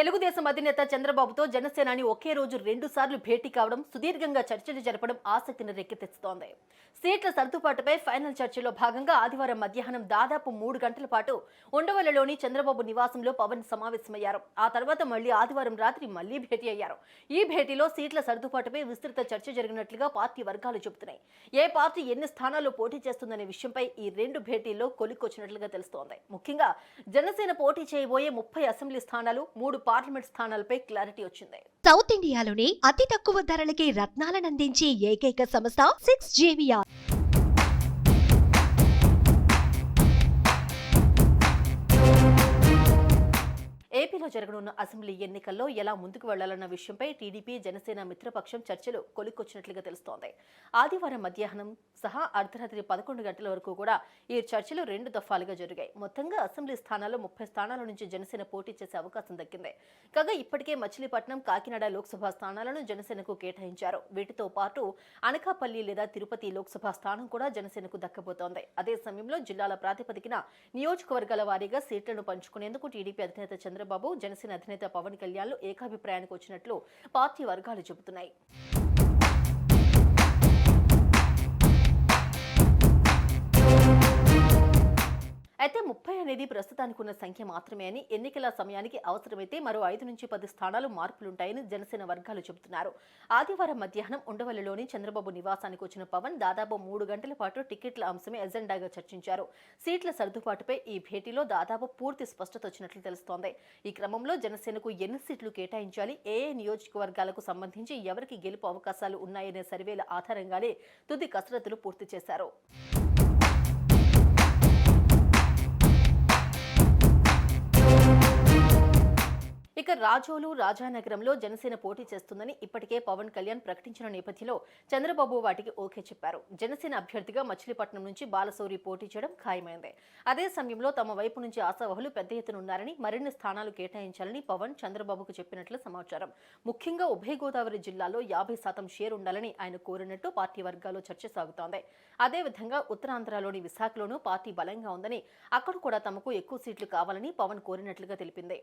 తెలుగుదేశం అధినేత చంద్రబాబుతో జనసేనాని ఒకే రోజు రెండు సార్లు భేటీ కావడం సుదీర్ఘంగా చర్చలు జరపడం ఆసక్తిని రేకెత్తిస్తోంది. సీట్ల సర్దుబాటుపై ఫైనల్ చర్చలో భాగంగా ఆదివారం మధ్యాహ్నం దాదాపు మూడు గంటల పాటు ఉండవల్లిలోని చంద్రబాబు నివాసంలో పవన్ సమావేశమయ్యారు. ఆ తర్వాత మళ్ళీ ఆదివారం రాత్రి మళ్ళీ భేటీ అయ్యారు. ఈ భేటీలో సీట్ల సర్దుబాటుపై విస్తృత చర్చ జరిగినట్లుగా పార్టీ వర్గాలు చెబుతున్నాయి. ఏ పార్టీ ఎన్ని స్థానాల్లో పోటీ చేస్తుందనే విషయంపై ఈ రెండు భేటీల్లో కొలిక్కొచ్చినట్లుగా తెలుస్తోంది. ముఖ్యంగా జనసేన పోటీ చేయబోయే ముప్పై అసెంబ్లీ స్థానాలు మూడు పార్లమెంట్ స్థానాలపై క్లారిటీ వచ్చింది. సౌత్ ఇండియాలోనే అతి తక్కువ ధరలకి రత్నాలనందించే ఏకైక సంస్థ సిక్స్ జేవిఆర్. జరగనున్న అసెంబ్లీ ఎన్నికల్లో ఎలా ముందుకు వెళ్ళాలన్న విషయంపై టీడీపీ జనసేన మిత్రపక్షం చర్చలు కొలిక్కొచ్చినట్లుగా తెలుస్తోంది. ఆదివారం మధ్యాహ్నం సహా అర్ధరాత్రి పదకొండు గంటల వరకు కూడా ఈ చర్చలు రెండు దఫాలుగా జరిగాయి. మొత్తంగా అసెంబ్లీ స్థానాల్లో ముప్పై స్థానాల నుంచి జనసేన పోటీ చేసే అవకాశం దక్కింది. కాగా ఇప్పటికే మచిలీపట్నం కాకినాడ లోక్సభ స్థానాలను జనసేనకు కేటాయించారు. వీటితో పాటు అనకాపల్లి లేదా తిరుపతి లోక్సభ స్థానం కూడా జనసేనకు దక్కబోతోంది. అదే సమయంలో జిల్లాల ప్రాతిపదికన నియోజకవర్గాల వారీగా సీట్లను పంచుకునేందుకు టీడీపీ అధినేత చంద్రబాబు జనసేన అధినేత పవన్ కళ్యాణ్లు ఏకాభిప్రాయానికి వచ్చినట్లు పార్టీ వర్గాలు చెబుతున్నాయి. అనేది ప్రస్తుతానికి ఉన్న సంఖ్య మాత్రమే అని ఎన్నికల సమయానికి అవసరమైతే మరో ఐదు నుంచి పది స్థానాలు మార్పులుంటాయని జనసేన వర్గాలు చెబుతున్నారు. ఆదివారం మధ్యాహ్నం ఉండవల్లిలోని చంద్రబాబు నివాసానికి వచ్చిన పవన్ దాదాపు మూడు గంటల పాటు టికెట్ల అంశమే ఎజెండాగా చర్చించారు. సీట్ల సర్దుబాటుపై ఈ భేటీలో దాదాపు పూర్తి స్పష్టత వచ్చినట్లు తెలుస్తోంది. ఈ క్రమంలో జనసేనకు ఎన్ని సీట్లు కేటాయించాలి ఏ ఏ నియోజకవర్గాలకు సంబంధించి ఎవరికి గెలుపు అవకాశాలు ఉన్నాయనే సర్వేల ఆధారంగానే తుది కసరత్తులు పూర్తి చేశారు. రాజోలు రాజానగరంలో జనసేన పోటీ చేస్తుందని ఇప్పటికే పవన్ కళ్యాణ్ ప్రకటించిన నేపథ్యంలో చంద్రబాబు వాటికి ఓకే చెప్పారు. జనసేన అభ్యర్థిగా మచిలీపట్నం నుంచి బాలశౌరి పోటీ చేయడం ఖాయమైంది. అదే సమయంలో తమ వైపు నుంచి ఆశావహులు పెద్ద ఎత్తున ఉన్నారని మరిన్ని స్థానాలు కేటాయించాలని పవన్ చంద్రబాబుకు చెప్పినట్లు సమాచారం. ముఖ్యంగా ఉభయ గోదావరి జిల్లాలో యాభై శాతం షేర్ ఉండాలని ఆయన కోరినట్టు పార్టీ వర్గాల్లో చర్చ సాగుతోంది. అదేవిధంగా ఉత్తరాంధ్రలోని విశాఖలోనూ పార్టీ బలంగా ఉందని అక్కడ కూడా తమకు ఎక్కువ సీట్లు కావాలని పవన్ కోరినట్లుగా తెలిపింది.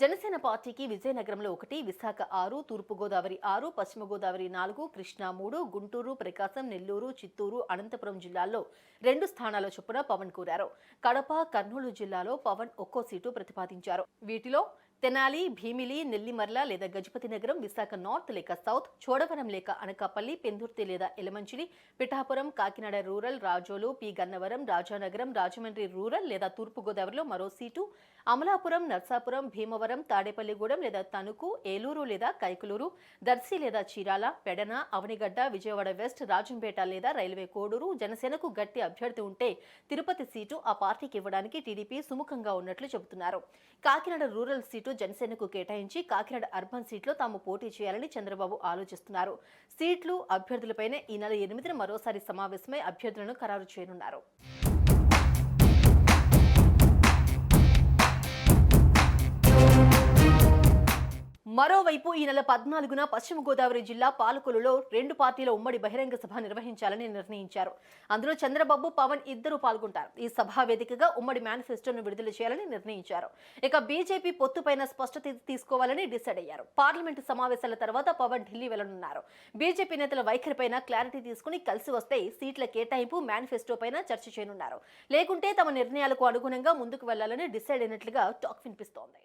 జనసేన పార్టీకి విజయనగరంలో ఒకటి విశాఖ ఆరు తూర్పుగోదావరి ఆరు పశ్చిమ గోదావరి నాలుగు కృష్ణా మూడు గుంటూరు ప్రకాశం నెల్లూరు చిత్తూరు అనంతపురం జిల్లాల్లో రెండు స్థానాల చొప్పున పవన్ కోరారు. కడప కర్నూలు జిల్లాలో పవన్ ఒక్కో సీటు ప్రతిపాదించారు. వీటిలో తెనాలి భీమిలి నెల్లిమర్ల లేదా గజపతి నగరం విశాఖ నార్త్ లేక సౌత్ చోడవరం లేక అనకాపల్లి పెందుర్తి లేదా Elamanchili Pithapuram Kakinada rural Razole P Gannavaram Rajanagaram Rajahmundry rural లేదా తూర్పుగోదావరిలో మరో సీటు అమలాపురం నర్సాపురం భీమవరం తాడేపల్లిగూడెం లేదా తణుకు ఏలూరు లేదా కైకులూరు దర్శి లేదా చీరాల పెడన అవనిగడ్డ విజయవాడ వెస్ట్ రాజంపేట లేదా రైల్వే కోడూరు జనసేనకు గట్టి అభ్యర్థి ఉంటే తిరుపతి సీటు ఆ పార్టీకి ఇవ్వడానికి టీడీపీ సుముఖంగా ఉన్నట్లు చెబుతున్నారు. కాకినాడ రూరల్ సీటు జనసేనకు కేటాయించి కాకినాడ అర్బన్ సీట్లో తాము పోటీ చేయాలని చంద్రబాబు ఆలోచిస్తున్నారు. సీట్లు అభ్యర్థులపైనే ఈ నెల ఎనిమిదిన మరోసారి సమావేశమై అభ్యర్థులను ఖరారు చేయనున్నారు. మరోవైపు ఈ నెల పద్నాలుగున పశ్చిమ గోదావరి జిల్లా పాలకొలులో రెండు పార్టీల ఉమ్మడి బహిరంగ సభ నిర్వహించాలని నిర్ణయించారు. అందులో చంద్రబాబు పవన్ ఇద్దరు పాల్గొంటారు. ఈ సభా వేదికగా ఉమ్మడి మేనిఫెస్టోను విడుదల చేయాలని నిర్ణయించారు. ఇక బీజేపీ పొత్తుపైన స్పష్టత తీసుకోవాలని డిసైడ్ అయ్యారు. పార్లమెంటు సమావేశాల తర్వాత పవన్ ఢిల్లీ వెళ్ళనున్నారు. బీజేపీ నేతల వైఖరిపైన క్లారిటీ తీసుకుని కలిసి వస్తే సీట్ల కేటాయింపు మేనిఫెస్టోపైన చర్చ చేయనున్నారు. లేకుంటే తమ నిర్ణయాలకు అనుగుణంగా ముందుకు వెళ్ళాలని డిసైడ్ అయినట్లుగా టాక్ వినిపిస్తోంది.